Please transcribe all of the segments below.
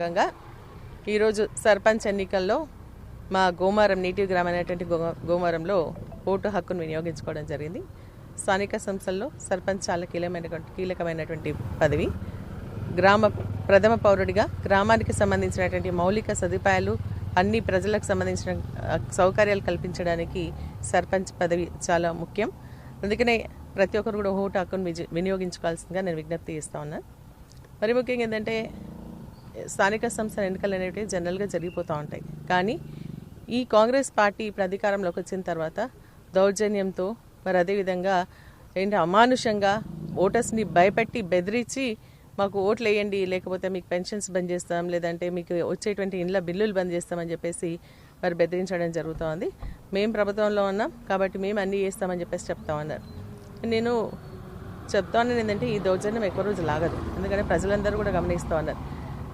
భాగంగా ఈరోజు సర్పంచ్ ఎన్నికల్లో మా గోమారం నేటివ్ గ్రామం అనేటువంటి గోమారంలో ఓటు హక్కును వినియోగించుకోవడం జరిగింది. స్థానిక సంస్థల్లో సర్పంచ్ చాలా కీలకమైనటువంటి కీలకమైనటువంటి పదవి. గ్రామ ప్రథమ పౌరుడిగా గ్రామానికి సంబంధించినటువంటి మౌలిక సదుపాయాలు అన్ని ప్రజలకు సంబంధించిన సౌకర్యాలు కల్పించడానికి సర్పంచ్ పదవి చాలా ముఖ్యం. అందుకనే ప్రతి ఒక్కరు కూడా ఓటు హక్కును వినియోగించుకోవాల్సిందిగా నేను విజ్ఞప్తి చేస్తా ఉన్నాను మరి ముఖ్యంగా ఏంటంటే స్థానిక సంస్థల ఎన్నికలు అనేవి జనరల్గా జరిగిపోతూ ఉంటాయి. కానీ ఈ కాంగ్రెస్ పార్టీ ఇప్పుడు అధికారంలోకి వచ్చిన తర్వాత దౌర్జన్యంతో మరి అదేవిధంగా ఏంటి అమానుషంగా ఓటర్స్ని భయపెట్టి బెదిరించి మాకు ఓట్లు వేయండి లేకపోతే మీకు పెన్షన్స్ బంద్ చేస్తాం లేదంటే మీకు వచ్చేటువంటి ఇండ్ల బిల్లులు బంద్ చేస్తామని చెప్పేసి మరి బెదిరించడం జరుగుతోంది. మేము ప్రభుత్వంలో ఉన్నాం కాబట్టి మేము అన్నీ చేస్తామని చెప్పేసి చెప్తా ఉన్నారు. నేను ఉన్నాను ఏంటంటే ఈ దౌర్జన్యం ఎక్కువ రోజు లాగదు ఎందుకంటే ప్రజలందరూ కూడా గమనిస్తూ ఉన్నారు.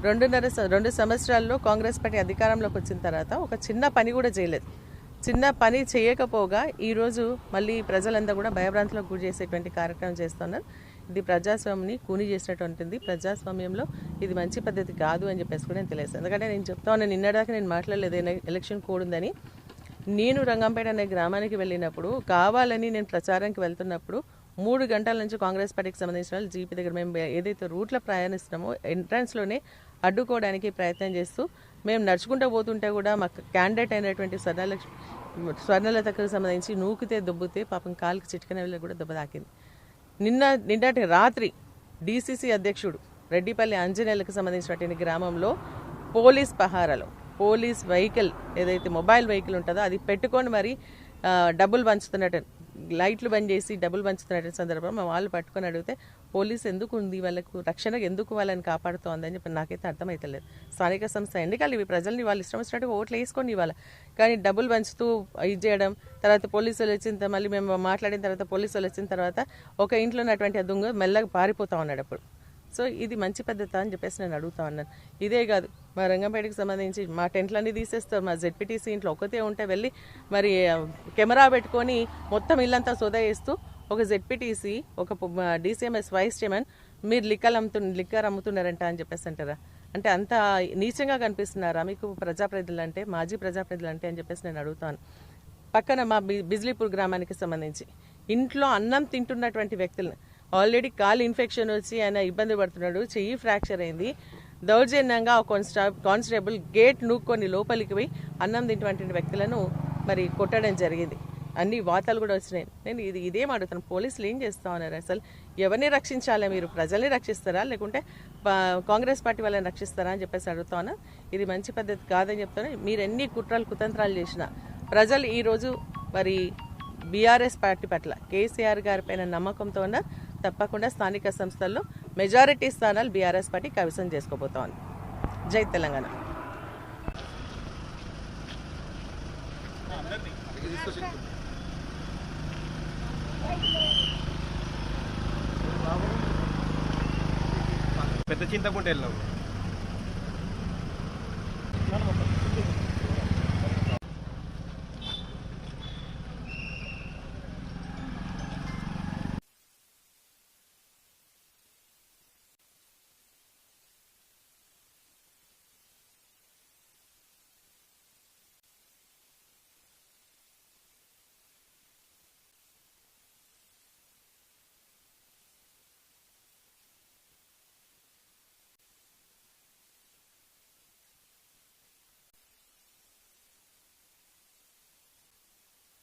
రెండున్నర రెండు సంవత్సరాల్లో కాంగ్రెస్ పార్టీ అధికారంలోకి వచ్చిన తర్వాత ఒక చిన్న పని కూడా చేయలేదు. చిన్న పని చేయకపోగా ఈరోజు మళ్ళీ ప్రజలంతా కూడా భయభ్రాంతులకు గురి చేసేటువంటి కార్యక్రమం చేస్తున్నారు. ఇది ప్రజాస్వామ్యాన్ని కూని చేసినటువంటిది. ప్రజాస్వామ్యంలో ఇది మంచి పద్ధతి కాదు అని చెప్పేసి కూడా నేను తెలియదు ఎందుకంటే నేను చెప్తా ఉన్నాను నిన్నటిదాకా నేను మాట్లాడలేదు. ఎలక్షన్ కోడ్ ఉందని. నేను రంగంపేట అనే గ్రామానికి వెళ్ళినప్పుడు కావాలని నేను ప్రచారానికి వెళ్తున్నప్పుడు మూడు గంటల నుంచి కాంగ్రెస్ పార్టీకి సంబంధించిన వాళ్ళు జీపీ దగ్గర మేము ఏదైతే రూట్లో ప్రయాణిస్తున్నామో ఎంట్రన్స్లోనే అడ్డుకోవడానికి ప్రయత్నం చేస్తూ మేము నడుచుకుంటూ పోతుంటే కూడా మాకు క్యాండిడేట్ అయినటువంటి స్వర్ణలక్ష్మి స్వర్ణలతకు సంబంధించి నూకితే దుబ్బితే పాపం కాలుకి చిట్కన వెళ్ళి కూడా దెబ్బ తాకింది. నిన్న నిన్నటి రాత్రి డీసీసీ అధ్యక్షుడు రెడ్డిపల్లి అంజనేయులకు సంబంధించినటువంటి గ్రామంలో పోలీస్ పహారాలో పోలీస్ వెహికల్ ఏదైతే మొబైల్ వెహికల్ ఉంటుందో అది పెట్టుకొని మరి డబ్బులు పంచుతున్నట్టు లైట్లు బంద్ చేసి డబ్బులు పంచుతున్నటువంటి సందర్భంలో మా వాళ్ళు పట్టుకొని అడిగితే పోలీస్ ఎందుకు ఉంది వాళ్ళకు రక్షణ ఎందుకు వాళ్ళని కాపాడుతోంది అని చెప్పి నాకైతే అర్థమవుతలేదు స్థానిక సంస్థ ఎన్నికలు ఇవి ప్రజల్ని వాళ్ళు ఇష్టం వచ్చినట్టుగా ఓట్లు వేసుకోండి ఇవాళ. కానీ డబ్బులు పంచుతూ ఇది చేయడం తర్వాత పోలీసులు వచ్చిన తర్వాత మళ్ళీ మేము మాట్లాడిన తర్వాత పోలీసులు వచ్చిన తర్వాత ఒక ఇంట్లో ఉన్నటువంటి దొంగ మెల్లగా పారిపోతా ఉన్నాడు అప్పుడు. సో ఇది మంచి పద్ధతి అని చెప్పేసి నేను అడుగుతా ఉన్నాను. ఇదే కాదు మా రంగంపేటకి సంబంధించి మా టెంట్లన్నీ తీసేస్తాం మా జెడ్పీటీసీ ఇంట్లో ఒకతే ఉంటే వెళ్ళి మరి కెమెరా పెట్టుకొని మొత్తం ఇల్లంతా సోదా చేస్తూ ఒక జెడ్పీటీసీ ఒక డీసీఎంఎస్ వైస్ చైర్మన్ మీరు లిక్కర్ అమ్ముతు లిక్కర్ అమ్ముతున్నారంట అని చెప్పేసి అంటారా? అంటే అంత నీచంగా కనిపిస్తున్నారా మీకు ప్రజాప్రతినిధులు అంటే మాజీ ప్రజాప్రతినిధులు అంటే అని చెప్పేసి నేను అడుగుతాను. పక్కన మా బి- బిజ్లీపూర్ గ్రామానికి సంబంధించి ఇంట్లో అన్నం తింటున్నటువంటి వ్యక్తులను ఆల్రెడీ కాలు ఇన్ఫెక్షన్ వచ్చి ఆయన ఇబ్బంది పడుతున్నాడు చెయ్యి ఫ్రాక్చర్ అయింది దౌర్జన్యంగా ఒక కాన్స్టా కానిస్టేబుల్ గేట్ నూక్కొని లోపలికి పోయి అన్నం తింటున్నటువంటి వ్యక్తులను మరి కొట్టడం జరిగింది. అన్ని వార్తలు కూడా వచ్చినాయి. నేను ఇది ఇదేం అడుగుతాను. పోలీసులు ఏం చేస్తా ఉన్నారు అసలు? ఎవరిని రక్షించాలా? మీరు ప్రజల్ని రక్షిస్తారా? లేకుంటే కాంగ్రెస్ పార్టీ వాళ్ళని రక్షిస్తారా అని చెప్పేసి అడుగుతాను ఇది మంచి పద్ధతి కాదని చెప్తాను. మీరు ఎన్ని కుట్రలు కుతంత్రాలు చేసినా ప్రజలు ఈరోజు మరి బీఆర్ఎస్ పార్టీ పట్ల కేసీఆర్ గారి పైన నమ్మకంతో ఉన్న తప్పకుండా స్థానిక సంస్థల్లో మెజారిటీ స్థానాలు బీఆర్ఎస్ పార్టీ కవిసం చేసుకోబోతా ఉంది. జై తెలంగాణ. పెద్ద చింతకుంట వెళ్ళినాము news